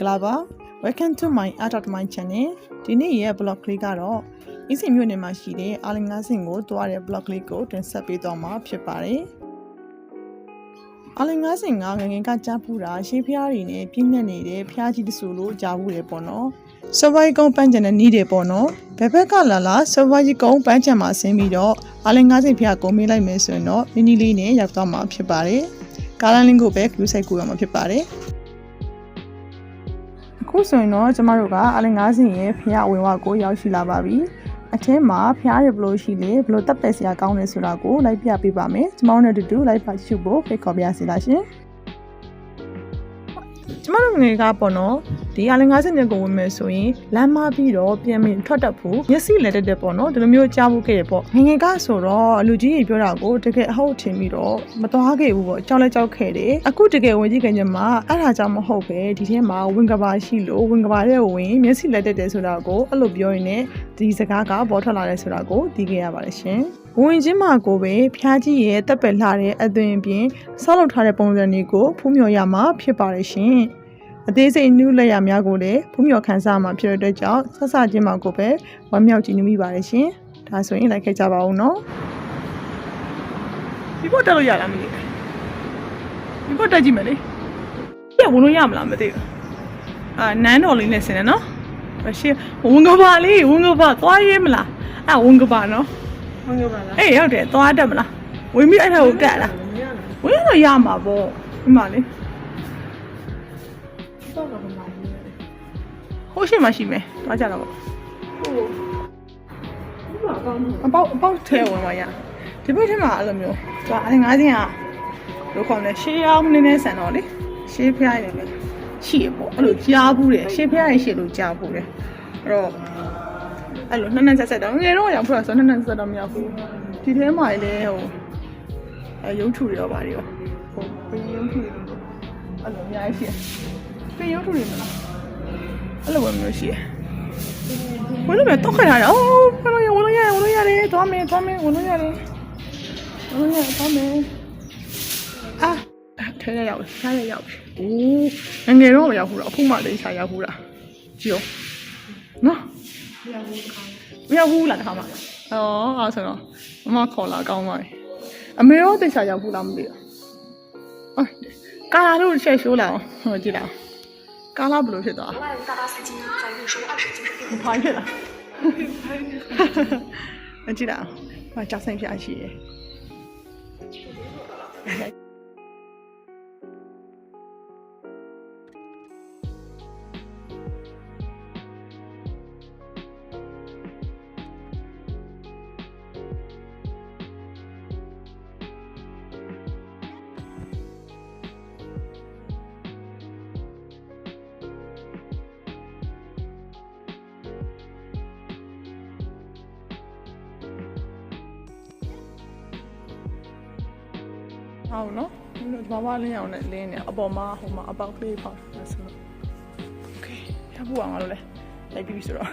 ္ဂလာပါ Welcome to my art of my channel ဒီနေ့ရဲ့ blog ကလေးကတော့အင်းစင်မြို့နယ်မှာရှိတဲ့အာလင်ငါးစင်ကိုတွားတဲ့ blog လေးကိုတင်ဆက်ပေးသွားမှာဖြစ်ပါတယ်အာလင်ငါးစင်ကငငယ်ကကြားပူတာရှေးဖျားတွေနဲ့ပြင်းညက်နေတဲ့ဖျားကြီးတဆူလို့ကြားဘူးတယ်ပေါ့နော်ဆဝိုင်းကုန်းပန်းချန်နဲ့နီးတယ်ပေါ့နော်ဘယ်ဘက်ကလာလာဆဝိုင်းကုန်းပန်းချန်မှာဆင်းပြီးတော့အာလင်ငါးစင်ဖျားကိုမေးလိုက်မယ်ဆိုရင်တော့မီနီလေးနဲ့ရောက်သွားမှာဖြစ်ပါတယ်ကားလမ်းလင်းကိုပဲ view site ကိုရမှာဖြစ်ပါတယ် အခုဆိုရင်တော့ကျမတို့ကအလင်ငါးစင်ရဲ့ဖျားဝင်ဝကိုရောက်ရှိလာပါပြီအထင်းမှာဖျားရဘလို့ရှိလေဘလို့တက်ပက်စရာကောင်းလဲဆိုတာကိုလိုက်ပြပေးပါမယ်ကျမတို့နဲ့အတူတူလိုက်ပါရှုဖို့ဖိတ်ခေါ်ပါရစေလားရှင် ကျမတို့ငယ်ကပေါ့နော်ဒီအလင်ငါးစင်တွေကိုဝင်မယ်ဆိုရင်လမ်းမပြီးတော့ပြန်ပြီးထွက်တတ်ဖို့မျက်စိလက်တက်တက်ပေါ့နော်ဒီလိုမျိုးကြားဖို့ခဲ့ရပေါ့ငယ်ငယ်ကဆိုတော့လူကြီးကြီးပြောတာကိုတကယ်အဟုတ်ထင်ပြီးတော့မသွားခဲ့ဘူးပေါ့ကြောက်လဲကြောက်ခဲ့တယ်အခုတကယ်ဝင်ကြည့်ခင်ကျမှအဲ့ဒါကြောင့်မဟုတ်ပဲဒီထဲမှာဝင်ကဘာရှိလို့ဝင်ကဘာတဲ့ဝင်မျက်စိလက်တက်တယ်ဆိုတာကိုအဲ့လိုပြောရင်လည်းဒီစကားကပေါ်ထွက်လာတယ်ဆိုတာကိုသိခဲ့ရပါတယ်ရှင် ဝင်ချင်းမှာကိုပဲဖျားကြီးရဲ့တက်ပက်လာတဲ့အသွင်ပြင်ဆောက်လုပ်ထားတဲ့ပုံစံတွေကိုဖူးမြော်ရမှာဖြစ်ပါတယ်ရှင်အသေးစိတ်နုလက်ရများကိုလည်းဖူးမြော်ခန်းစားမှာဖြစ်တဲ့အတွက်ကြောင့်ဆက်ဆချင်းမှာကိုပဲဝမ်းမြောက်ကြည့်နေမိပါတယ်ရှင်ဒါဆိုရင်လိုက်ခဲ့ကြပါဦးနော်ဒီပေါ်တက်လို့ရလားမသိဘူးဒီပေါ်တက်ကြည့်မယ်လေပြဝင်လို့ရမလားမသိဘူးအာနန်းတော်လေးနဲ့ဆင်းတယ်နော်ရှင်းဝန်ကပါလေးဝန်ကပါသွားရေးမလားအဲဝန်ကပါနော် ဟုတ်ကဲ့ပါလားအေးရောက်တယ်သွားတက်မလားဝင်ပြီးအဲ့ထက်ကိုတက်လားမရလားဝင်တော့ရမှာပေါ့ဒီမှာလေတော့တော့မနိုင်ဘူးဟိုးရှိမှရှိမယ်သွားကြတော့ပေါ့ဟုတ်ဒီမှာကောင်းတယ်အပေါက်အပေါက်ထဲဝင်ပါရဒီဘက်ထဲမှာအဲ့လိုမျိုးသွားအဲ့ငါးစင်းကလို့ခေါ်လဲရှေးအောင်နည်းနည်းဆန်တော့လေရှေးဖျားရတယ်လေရှိရပေါ့အဲ့လိုကြားဘူးတယ်ရှေးဖျားရင်ရှေးလို့ကြားဘူးတယ်အဲ့တော့ အဲ့လိုနှစ်နှစ်ဆက်ဆက်တော့ငယ်တော့ရောက်ဖို့ဆိုနှစ်နှစ်ဆက်တော့မရောက်ဘူးဒီထဲမှာလေဟိုအဲရုပ်ထုတွေရောပါတွေရောဟိုပင်ရုပ်ထုတွေလို့အဲ့လိုအများကြီးရှိတယ်ပင်ရုပ်ထုတွေမလားအဲ့လိုပဲမျိုးရှိတယ်ဝင်လို့ပဲတော့ခရတာအိုးဘယ်လိုရဝင်လို့ရဝင်လို့ရတယ်သွားမယ်သွားမယ်ဝင်လို့ရတယ်ဝင်လို့ရတယ်သွားမယ်အာထဲရရောက်ထဲရရောက်အိုးငငယ်တော့မရောက်ဘူးတော့အခုမှလေးချာရောက်ဘူးလားကြည့်ရောနော် မရောက်ဘူးလားတခါမှအော်အဲ့ဆိုတော့မမခေါ်လာကောင်းပါပြီအမေရောတိတ်ချာရောက်ဘူးလားမသိဘူးအော်ကာလာတို့ချက်ရှိုးလာအောင်ဟိုကြည့်လိုက်ကာလာဘယ်လိုဖြစ်သွား 外无大巴司机在运输二十斤是病 ဘာဖြစ်လားမကြည့်လားဘာကြောက်ဆိုင်ဖျားရှိရဲ့ ဟောင်းနော်ဘာဘာလင်းအောင်နဲ့လင်းနေအပေါ်မှာဟိုမှာအပေါက်ကလေးပေါက်တာဆိုတော့โอเคရဖို့အောင်လို့လဲလိုက်ပြီးပြီဆိုတော့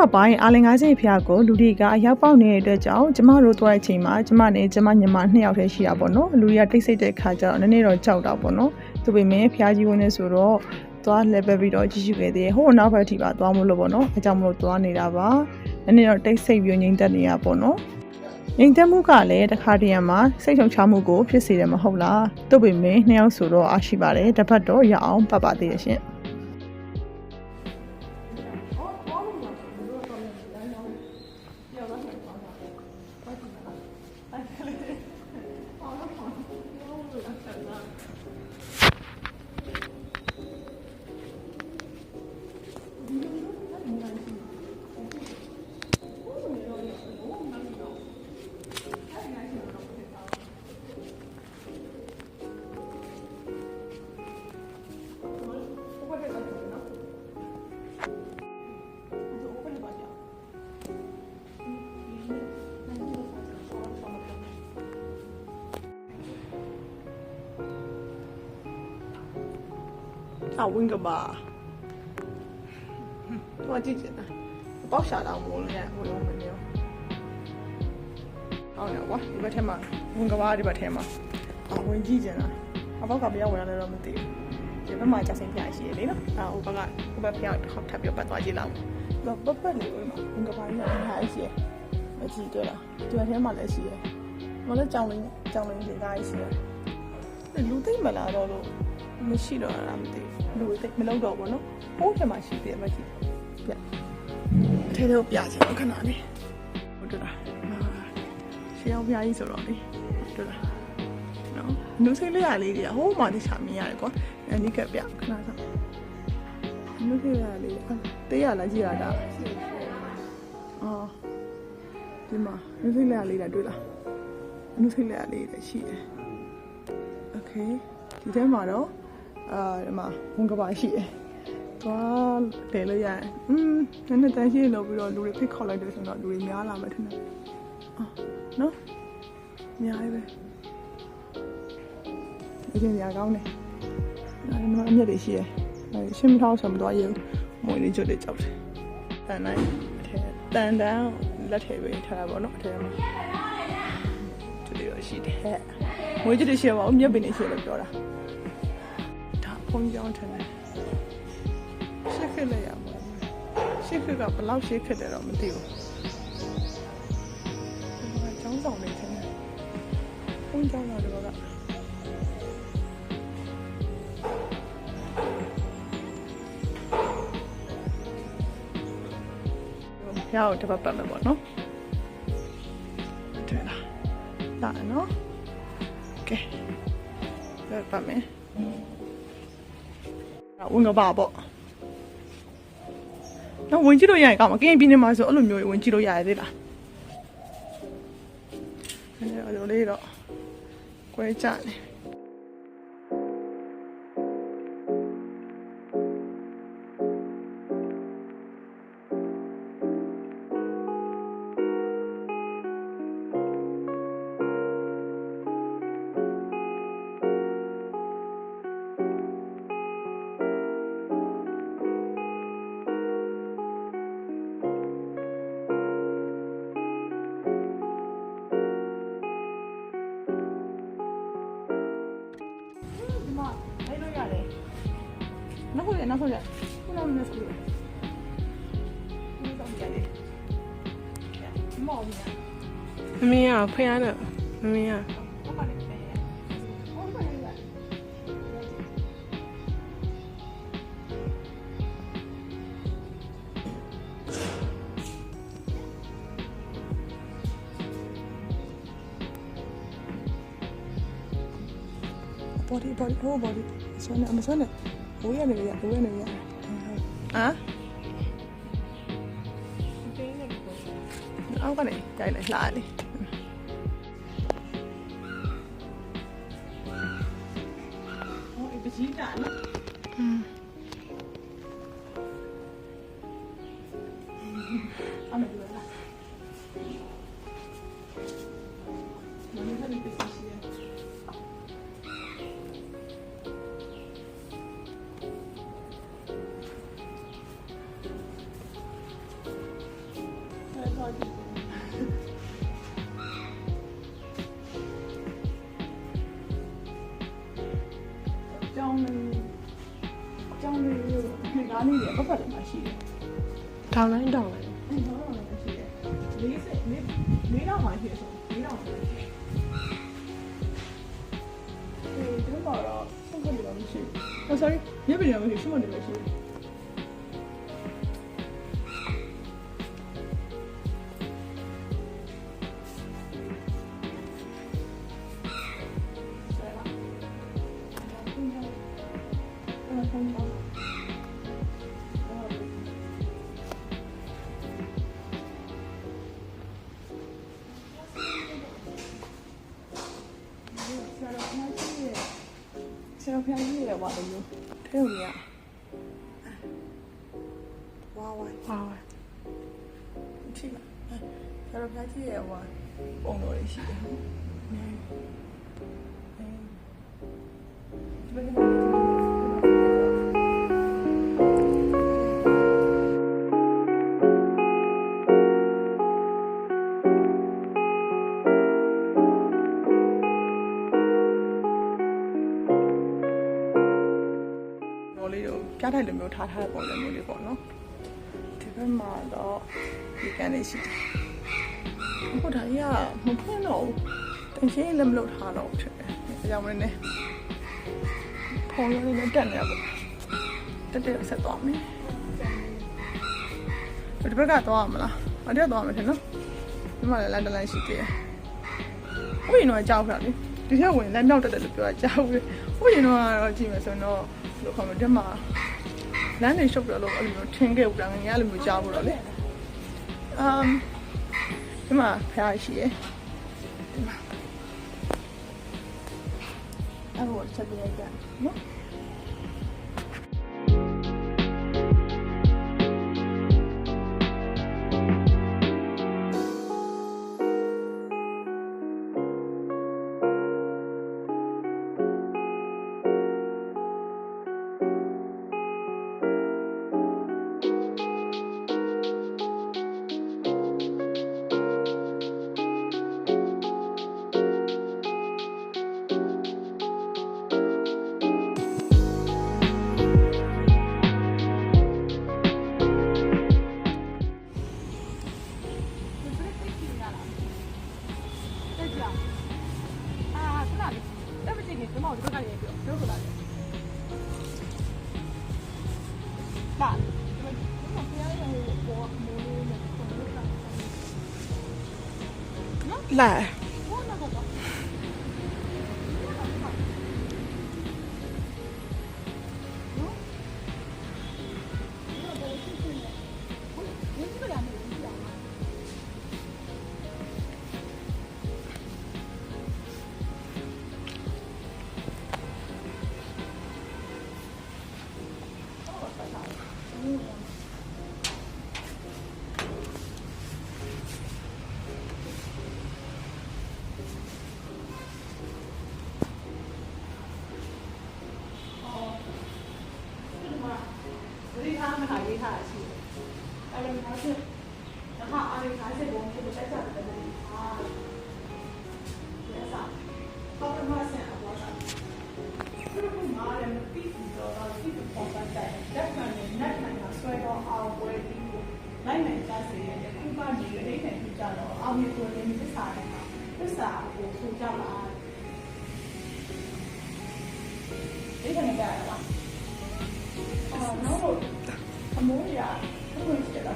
နောက်ပိုင်းအာလင်ငါးစင်ဖျားကိုလူတွေကအရောက်ပေါက်နေတဲ့အတွက်ကြောင့်ကျမတို့သွားတဲ့အချိန်မှာကျမနဲ့ကျမညီမနှစ်ယောက်တည်းရှိတာပေါ့နော်လူတွေကတိတ်ဆိတ်တဲ့ခါကျတော့နည်းနည်းတော့ကြောက်တာပေါ့နော်သူပေမဲ့ဖျားကြီးဝင်နေဆိုတော့သွားလဲပဲပြီးတော့ကြည့်ရှုခဲ့သေးတယ်ဟိုနောက်ဘက်ထိပါသွားမလို့ပေါ့နော်အဲကြောင့်မလို့သွားနေတာပါနည်းနည်းတော့တိတ်ဆိတ်ပြီးငြိမ်သက်နေရပေါ့နော်ငြိမ်သက်မှုကလည်းတစ်ခါတည်းမှာစိတ်ထုံချမှုကိုဖြစ်စေတယ်မဟုတ်လားသူပေမဲ့နှစ်ယောက်ဆိုတော့အားရှိပါတယ်တစ်ဖက်တော့ရအောင်ပတ်ပါသေးရဲ့ရှင် အဝင်းကပါတော့ကြည့်ချင်တာပေါက်ရှာတော့မိုးလို့ရဟိုလုံးမမျိုးဟောင်းရကွာဒီဘက်ထဲမှာဝင်ကပါဒီဘက်ထဲမှာအဝင်ကြည့်ချင်တာအပေါက်ကဘယ်ရောက်ဝင်လဲတော့မသိဘူးဒီဘက်မှာကြာစင်ပြရှိရလေနော်အဲဟိုဘက်ကဟိုဘက်ဖျောက်ထောက်ထပ်ပြီးပတ်သွားကြည့်လောက်တော့ပတ်ပတ်လေးဝင်မှာဝင်ကပါကြီးကထားရှိရမကြည့်တော့လားဒီဘက်ထဲမှာလည်းရှိရမလည်းကြောင်လင်းကြောင်လင်းတွေကားရှိရလူသိမ့်မလာတော့လို့ မရှိတော့တာမသိဘူးလူသိမလောက်တော့ဘူးနော်ဟိုးထဲမှာရှိတယ်မကြည့်ပြအထဲတော့ပြချင်တော့ခဏလေးဟုတ်တယ်လားရှေးအောင်ပြကြီးဆိုတော့လေဟုတ်တယ်လားနော်နုစိတ်လေးရလေးတွေကဟိုးမှတခြားမြင်ရတယ်ကွာအနိကပြခဏဆောင်နုစိတ်ရလေးတေးရလားကြည့်ရတာအော်ဒီမှာနုစိတ်လေးရလေးတွေတွေ့လားနုစိတ်လေးရလေးတွေရှိတယ် โอเคဒီထဲမှာတော့ အာဒီမှာဝန်ကပါရှိတယ်သွားတယ်လို့ရတယ်อืมနည်းနည်းတန်းရှိလို့ပြီးတော့လူတွေဖိတ်ခေါ်လိုက်တယ်ဆိုတော့လူတွေများလာမယ်ထင်တယ်အာနော်များပဲဒီကညာကောင်းတယ်အဲဒီမှာအမြက်တွေရှိတယ်အဲရှင်းမထောက်ဆိုမတော့ရဘူးမွေလေးကျွတ်တွေကြောက်တယ်တန်တိုင်းအထဲတန်တန်းလက်ထဲပဲထားတာပေါ့နော်အထဲမှာကျွတ်တွေတော့ရှိတယ်မွေကျွတ်တွေရှိရပါဦးမြက်ပင်တွေရှိရလို့ပြောတာ ဒါဖုံးကြောင်းထင်တယ်ရှစ်ခက်လိုက်ရမှာရှစ်ခက်ကဘယ်လောက်ရှစ်ခက်တယ်တော့မသိဘူးဒီမှာကျောင်းဆောင်နေတယ်ဖုံးကြောင်းလာတော့ကဖျားကိုတစ်ပတ်ပတ်မယ်ပေါ့နော်တွေ့လားဒါနော်ကဲပတ်ပတ်မယ် ဝင်ကပါပေါ့နော်ဝင်ကြည့်လို့ရရင်ကောင်းမှာကရင်ပြည်နယ်မှာဆိုအဲ့လိုမျိုးဝင်ကြည့်လို့ရရသေးလားအဲ့လိုလေးတော့ကွဲကြတယ် ခုနောက်နေစကူဒီတော့ကြတယ်ဒီမောင်မြာမမင်းရဖះနဲ့မမင်းရဟုတ်ပါတယ်ဟုတ်ပါတယ် body body whole body ဆွမ်းနေမဆွမ်းနေဘိုးရနေရဘိုးရနေရ ဟမ်အောက်ကနေကြိုက်လို ဒီကားလေးတွေပတ်ပတ်လေးမှာရှိတယ်ထောင်လိုက်တောင်းလိုက်။အဲ့တော့လည်းရှိတယ်။လေးစိလေးလေးတော့မှရှိတယ်ဆိုလေးတော့မှရှိတယ်။ဒီတော့တော့ဆုံးကနေတော့မရှိဘူး။ Oh sorry ညပြနေတော့မရှိဆုံးကနေမရှိ ဘူး။ပါလို့မျိုးထဲကိုရဝါဝါဝါဝါထိပါဆရာတော်ဖျားကြီးရဲ့ဟိုပုံတော်လေးရှိတယ်ဟုတ် လေးတို့ပြထိုင်လိုမျိုးထားထားတဲ့ပုံစံမျိုးလေးပေါ့နော်ဒီဘက်မှာတော့ဒီကန်လေးရှိတယ်အခုဒါကြီးကမဖွင့်တော့ဘူးတန်ရှင်းလည်းမလုပ်ထားတော့ဘူးဖြစ်တယ်အကြောင်းမင်းနဲ့ဖုန်းလေးနဲ့တက်နေရပေါ့တက်တက်ဆက်သွားမယ်ဒီဘက်ကသွားမလားအတက်သွားမယ်ထင်နော်ဒီမှာလည်းလမ်းတစ်လမ်းရှိသေးတယ်ဥယျာဉ်တော့ကြောက်ခါလေဒီထက်ဝင်လမ်းမြောက်တက်တယ်လို့ပြောတာကြောက်တယ်ဥယျာဉ်တော့ကြည့်မယ်ဆိုတော့လို့ခေါ်မတက်မှာ လမ်းနေရှုပ်တယ်လို့အဲ့လိုမျိုးထင်းခဲ့ဘူးတာငယ်အဲ့လိုမျိုးကြားဘူးတော့လေအမ်ဒီမှာဖျားရှိရယ်ဒီမှာအဲ့ဟိုချက်ပြလိုက်ကြနော် နော် 叫做阿弥陀的弥的，是啊，我是叫马鞍，你看你改了吧？然后他啊，写的，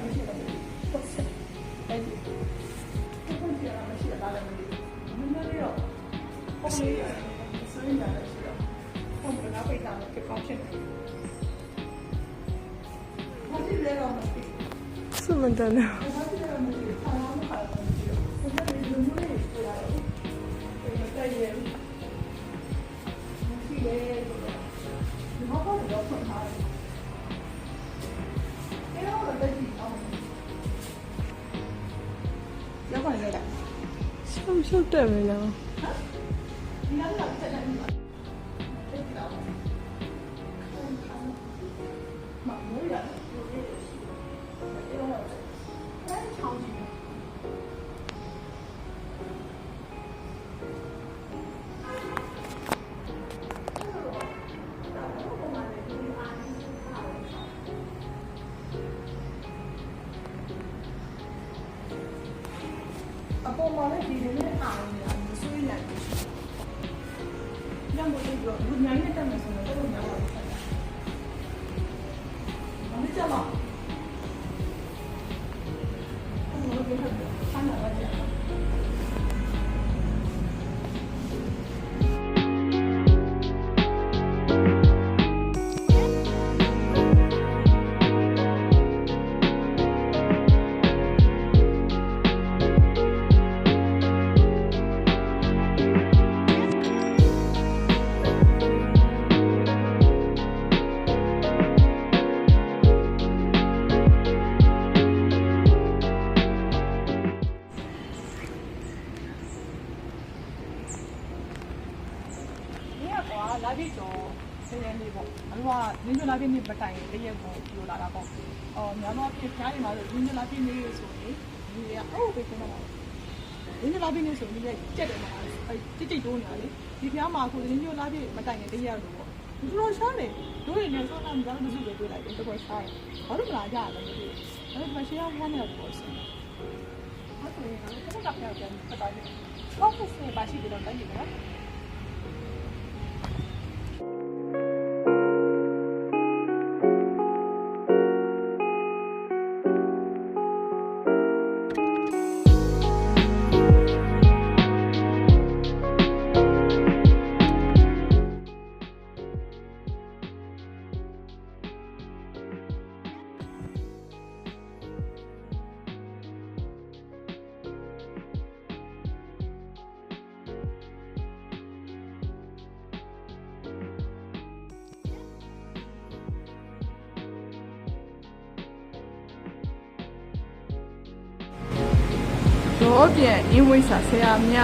不是，没，有，所以呢，我们。这，这么的呢？ ဟုတ်ရှုပ်တယ်မလားမမိုးရတယ် ဒီဖျားမှာအခုရင်းညလာပြည့်မတိုင်တရက်လို့ပေါ့သူတို့ရှားနေတို့ရင်လည်းစောတာများလို့စုပဲတွေ့လိုက်တယ်တော့ရှားတယ်ဘာလို့မလာကြရလဲမသိဘူးအဲ့ဒါမှရှေးအောင်ဝမ်းနေတော့ပေါ့ဆင်းဟုတ်တယ်ကျွန်တော်ကဖျားပြန်ပတ်တိုင်းတော့ဖစ်နေပါရှိတယ်တော့တိုင်းနေနော် ရောပြန်အင်းဝိစာဆရာမြ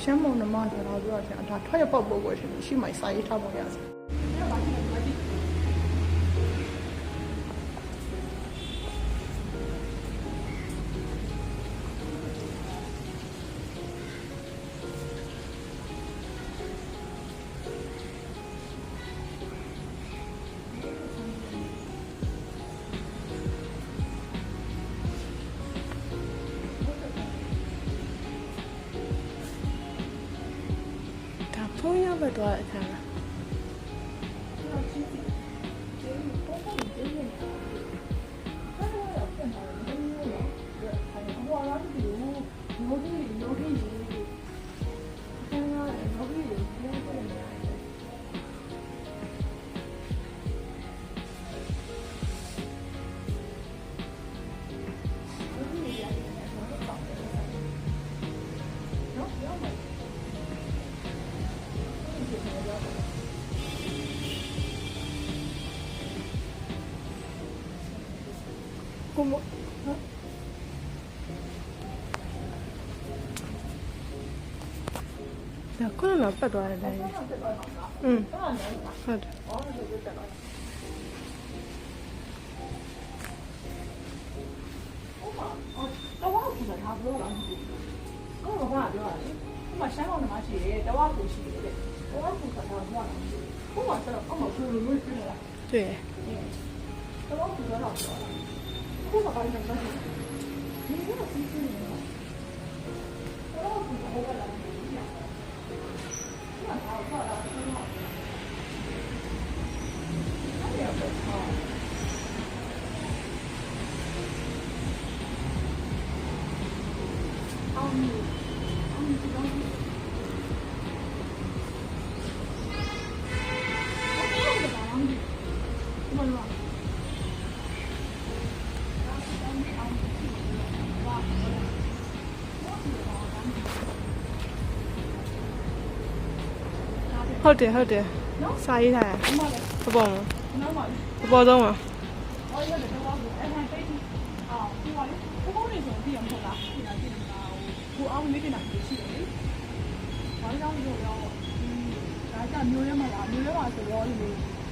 ရှမ်းမုံနမဆိုတော့ပြောချင်ဒါထွက်ရပေါက်ပုတ်ကိုရှင်ရှိမှစာရေးထားပုံရစေ ဒါဖုန်းရဘက်သွားတဲ့အခါလားကို ဒါခုနကပတ်သွားတယ်လေอืมဟု ဟုတ်တယ်ဟုတ်တယ်စာရေးထားတယ်ဘပေါ်မှာဘပေါ်ဆုံးမှာအော်ရတယ်တော့ဘူးအဲ့ဒါတိတ်အော်ဒီပါလေဘုံနေဆိုပြီးအောင်ဟုတ်လားဒီလားဒီလားဟိုအောင်လေးတင်တာရှိတယ်လေဘာကြောင့်လို့ရောဒါကြမျိုးရဲမှာလားမျိုးရဲမှာဆိုတော့ဒီ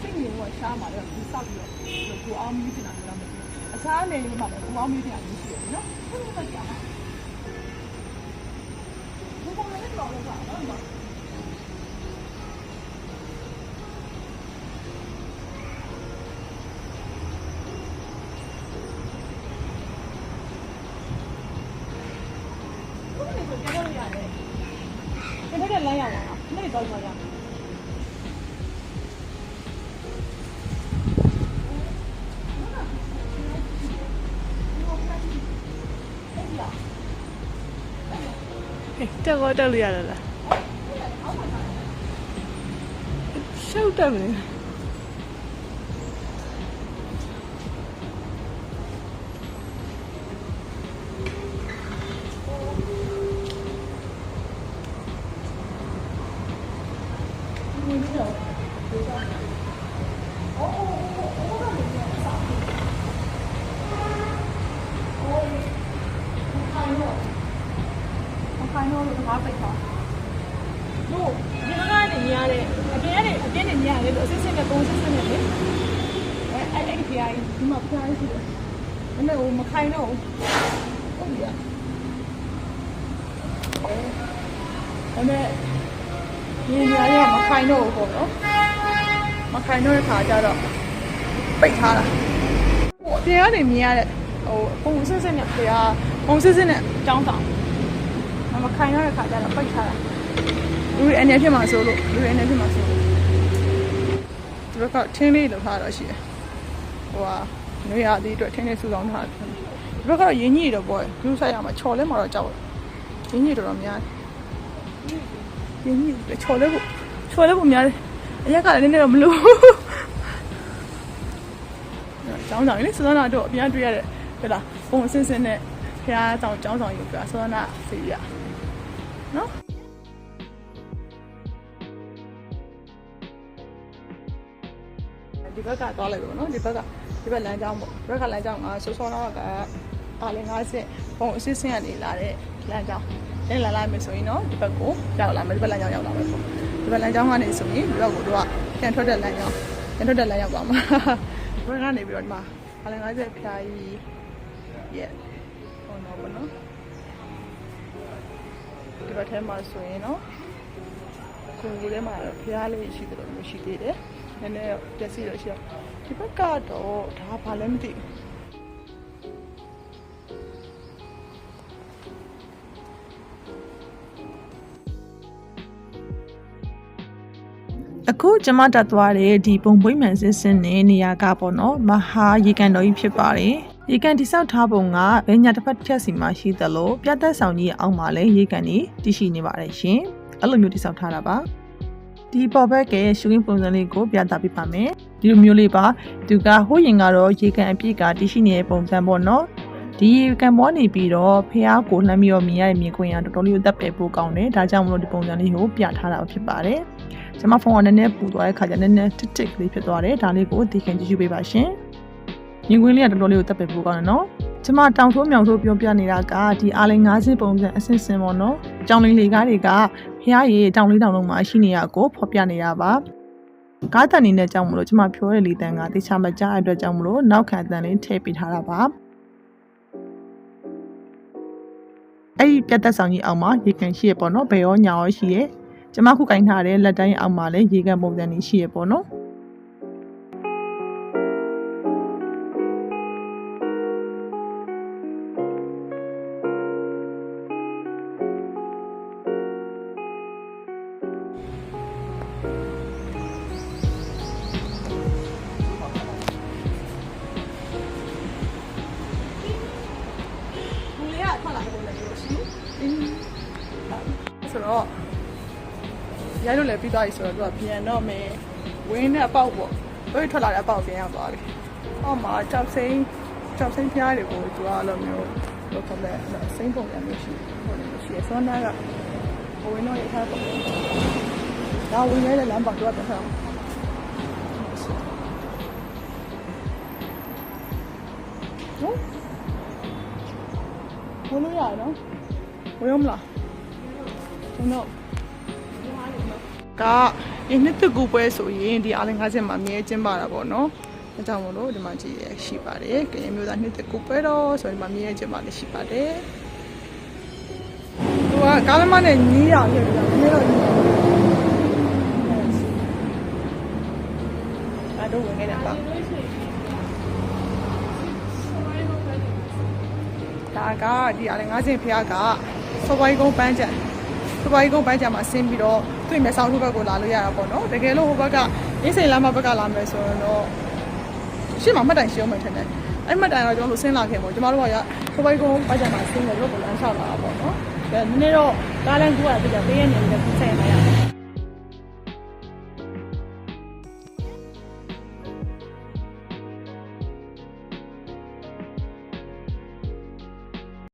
စိတ်ငြိမ်တော့ရှားမှာတော့ဒီစောက်ပြီးတော့ကိုအောင်လေးတင်တာလည်းမသိဘူးအခြားနေမှာတော့ကိုအောင်လေးတင်တာရှိတယ်နော်ဟုတ်ကဲ့ကြာဘုံလေးတော့တော့တော့ဘုရားကိုပြောလို့ရတယ်။ဒီဘက်ကလမ်းရောက်လာတာ။နေ့တော့ ရှောက်တော့တက်လို့ရလားလားရှောက်တက်မလဲ哦。 ခိုင်းတော့လို့တကားပိတ်ထားတို့ဒီကကနေမြင်ရတဲ့အပြင်ကနေအပြင်နေမြင်ရတယ်လို့အစစ်စစ်နဲ့ပုံစစ်စစ်နဲ့လေအဲအဲ့အဲ့ဒီဖျားကြီးဒီမှာဖျားကြီးရှိတယ်အဲ့မဲ့ဟိုမခိုင်းတော့ဘူးဟုတ်ပြီအဲ့မဲ့ဒီနေရာကမခိုင်းတော့ဘူးပေါ့နော်မခိုင်းတော့တဲ့ခါကျတော့ပိတ်ထားတာဟိုအပြင်ကနေမြင်ရတဲ့ဟိုပုံစစ်စစ်နဲ့ဖေကပုံစစ်စစ်နဲ့ကြောင်းဆောင် မခိုင်ရတဲ့ခါကျတော့ပိတ်ထားတာလူတွေအနေဖြစ်မှာဆိုလို့လူတွေအနေဖြစ်မှာဆိုလို့ဒီဘက်ကထင်းလေးလောက်ထားတော့ရှိတယ်ဟိုဟာနေရာဒီအတွက်ထင်းလေးစုဆောင်ထားတယ်ဒီဘက်ကတော့ရင်းကြီးတော့ပေါ့လူဆိုင်ရမှာချော်လဲမှာတော့ကြောက်ရင်းကြီးတော်တော်များရင်းကြီးချော်လဲဖို့ချော်လဲဖို့များတယ်အရက်ကလည်းနည်းနည်းတော့မလို့ကျောင်းဆောင်လေစောနာတို့အပြန်တွေ့ရတဲ့ဟဲ့လားပုံစင်းစင်းနဲ့ဖះတောင်ကျောင်းဆောင်ယူပြစောနာဖေးရ နော်ဒီဘက်ကသွားလိုက်ပါနော်ဒီဘက်ကဒီဘက်လမ်းကြောင်းပေါ့ဒီဘက်ကလမ်းကြောင်းကဆောဆောနာကပါလ50ပုံအစစ်စင်းကနေလာတဲ့လမ်းကြောင်းအဲလာလာမယ်ဆိုရင်တော့ဒီဘက်ကိုရောက်လာမယ်ဒီဘက်လမ်းကြောင်းရောက်လာမယ်ပေါ့ဒီဘက်လမ်းကြောင်းကနေဆိုရင်ဒီဘက်ကိုတို့ကပြန်ထွက်တဲ့လမ်းကြောင်းပြန်ထွက်တဲ့လမ်းရောက်ပါမှာဘယ်ကနေပြီးတော့ဒီမှာအလ50ဖြာကြီးရဲ့ဟောတော့ဗောနော် ဒီဘက်ထဲမှာဆိုရင်နော်ကိုယ်ထဲမှာဖျားလေးရှိတယ်လို့မရှိသေးတယ်နည်းနည်းပြည့်စည်လို့ရှိတော့ဒီဘက်ကတော့ဒါဘာလဲမသိဘူးအခုကျမတက်သွားတဲ့ဒီပုံပွင့်မှန်စစ်စစ်နဲ့နေရာကပေါ့နော်မဟာရေကန်တော်ကြီးဖြစ်ပါတယ် ရေကန်တိဆောက်ထားပုံကဘယ်ညာတစ်ဖက်တစ်ချက်စီမှာရှိသလိုပြတ်သက်ဆောင်ကြီးရဲ့အောက်မှာလည်းရေကန်ကြီးတည်ရှိနေပါတယ်ရှင်အဲ့လိုမျိုးတိဆောက်ထားတာပါဒီပေါ်ဘက်ကရှူရင်းပုံစံလေးကိုပြသပေးပါမယ်ဒီလိုမျိုးလေးပါသူကဟိုးရင်ကတော့ရေကန်အပြည့်ကတည်ရှိနေတဲ့ပုံစံပေါ့နော်ဒီရေကန်ပေါ်နေပြီးတော့ဖះကိုလှမ်းပြီးတော့မြင်ရတဲ့မြင်ကွင်းကတော်တော်လေးကိုတက်ပယ်ဖို့ကောင်းတယ်ဒါကြောင့်မလို့ဒီပုံစံလေးကိုပြထားတာဖြစ်ပါတယ်ကျွန်မဖုန်းကနည်းနည်းပူသွားတဲ့ခါကျနည်းနည်းတစ်တစ်ကလေးဖြစ်သွားတယ်ဒါလေးကိုသိခင်ကြည့်ရှုပေးပါရှင် မြင်ကွင်းလေးကတော်တော်လေးကိုတက်ပယ်ပိုးကောင်းတယ်နော်ကျွန်မတောင်ထိုးမြောင်ထိုးပြောပြနေတာကဒီအားလေး90ပုံစံအဆင့်ဆင့်ပေါ့နော်အကြောင်းလေးလေးကားတွေကဖះရေတောင်လေးတောင်လုံးမှာရှိနေရကိုဖော်ပြနေတာပါကားတန်နေနဲ့ကြောင့်မလို့ကျွန်မပြောတဲ့လေတန်ကတေချာမကြတဲ့အတွက်ကြောင့်မလို့နောက်ခံတန်လေးထည့်ပေးထားတာပါအဲ့ဒီပြတ်သက်ဆောင်ကြီးအောင်မှာရေကန်ရှိရပေါ့နော်ဘယ်ရောညာရောရှိရကျမခုကင်ထားတဲ့လက်တိုင်းအောက်မှာလည်းရေကန်ပုံစံလေးရှိရပေါ့နော် ရိုက်လို့လည်းပြီးသွားပြီဆိုတော့သူကပြန်တော့မယ်ဝင်းနဲ့အပေါက်ပေါ့ဘယ်ထွက်လာတဲ့အပေါက်ပြန်ရောက်သွားပြီအောက်မှာကြောက်စိမ်းကြောက်စိမ်းဖျားတွေကိုသူကအဲ့လိုမျိုးလို့ခေါ်တဲ့စိမ်းပုံစံမျိုးရှိဟိုလိုရှိဆွမ်းနာကဝင်းတော့ရထားပေါ့ဒါဝင်းရဲတဲ့လမ်းပေါက်တော့တက်ထားဟုတ်ဝင်လို့ရနော်ဝင်ရမလားကျွန်တော် ကဒီနှစ်တကူပွဲဆိုရင်ဒီအားလ50မှာမြဲကျင်းပါတာပေါ့နော်အဲကြောင့်မလို့ဒီမှာကြည့်ရရှိပါတယ်ကရင်မျိုးသားနှစ်တကူပွဲတော့ဆိုရင်ဒီမှာမြဲကျင်းပါလည်းရှိပါတယ်သူကကားလမ်းမနဲ့ညီးရအောင်ဖြစ်ပြီးတော့နည်းတော့ညီးအဲ့တော့ဝင်ခဲ့တယ်ပါဒါကဒီအားလေ90ဖျားကစပွိုင်းကုန်းပန်းချံစပွိုင်းကုန်းပန်းချံမှာဆင်းပြီးတော့ သူ့မျက်စောင်းထုတ်ဘက်ကိုလာလို့ရတာပေါ့နော်တကယ်လို့ဟိုဘက်ကအင်းစိန်လမ်းမဘက်ကလာမယ်ဆိုရင်တော့ရှေ့မှာမှတ်တိုင်ရှင်းအောင်မှထင်တယ်အဲ့မှတ်တိုင်တော့ကျွန်တော်တို့ဆင်းလာခင်ပေါ့ကျမတို့ကရစပွိုင်းကုန်းပန်းချံမှာဆင်းတယ်လို့ကိုလမ်းလျှောက်လာတာပေါ့နော်ဒါနည်းနည်းတော့ကားလမ်းကူကပြကြပေးရနေတယ်ပြဆက်ရမှာရတယ်